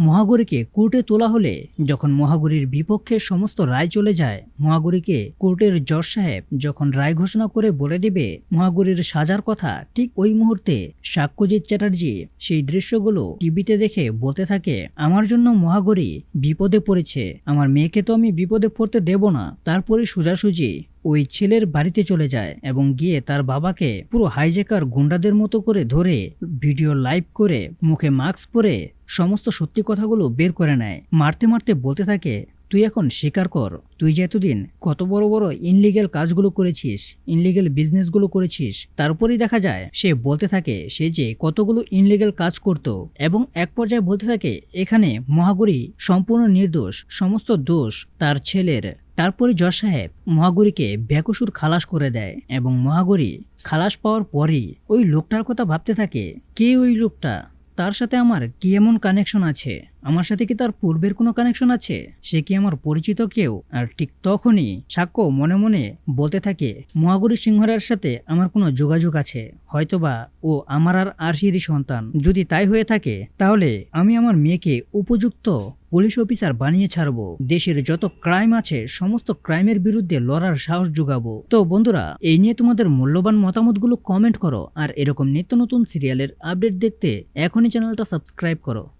মহাগরীকে কোর্টে তোলা হলে যখন মহাগরীর বিপক্ষে সমস্ত রায় চলে যায়, মহাগরীকে কোর্টের জজ সাহেব যখন রায় ঘোষণা করে বলে দেবে, মহাগরীর সাজার কথা ঠিক ওই মুহূর্তে সাক্ষ্যজিৎ চ্যাটার্জি সেই দৃশ্যগুলো টিভিতে দেখে বলতে থাকে, আমার জন্য মহাগরী বিপদে পড়েছে, আমার মেয়েকে তো আমি বিপদে পড়তে দেব না। তারপরে সোজাসুজি ওই ছেলের বাড়িতে চলে যায় এবং গিয়ে তার বাবাকে পুরো হাইজেকার গুন্ডাদের মতো করে ধরে, ভিডিও লাইভ করে, মুখে মাস্ক পরে সমস্ত সত্যি কথাগুলো বের করে নেয়। মারতে মারতে বলতে থাকে, তুই এখন স্বীকার কর। তুই যে এতদিন কত বড় বড় ইনলিগেল কাজগুলো করেছিস ইনলিগেল বিজনেসগুলো করেছিস তারপরেই দেখা যায়, সে বলতে থাকে, সে যে কতগুলো ইনলিগেল কাজ করত এবং এক পর্যায়ে বলতে থাকে, এখানে মহাগরী সম্পূর্ণ নির্দোষ, সমস্ত দোষ তার ছেলের। তারপরে জজ সাহেব মহাগরীকে বেকসুর খালাস করে দেয় এবং মহাগরী খালাস পাওয়ার পরই ওই লোকটার কথা ভাবতে থাকে, কে ওই লোকটা? তার সাথে আমার কি এমন কানেকশন আছে? আমার সাথে কি তার পূর্বের কোনো কানেকশন আছে? সে কি আমার পরিচিত কেউ? আর ঠিক তখনই সাক্ষ্য মনে মনে বলতে থাকে, মহাগুরি সিংহরার সাথে আমার কোনো যোগাযোগ আছে। হয়তোবা ও আমার আর আরশিরই সন্তান। যদি তাই হয়ে থাকে, তাহলে আমি আমার মেয়েকে উপযুক্ত পুলিশ অফিসার বানিয়ে ছাড়বো। দেশের যত ক্রাইম আছে, সমস্ত ক্রাইমের বিরুদ্ধে লড়ার সাহস যোগাবো। তো বন্ধুরা, এই নিয়ে তোমাদের মূল্যবান মতামতগুলো কমেন্ট করো। আর এরকম নিত্য নতুন সিরিয়ালের আপডেট দেখতে এখনই চ্যানেলটা সাবস্ক্রাইব করো।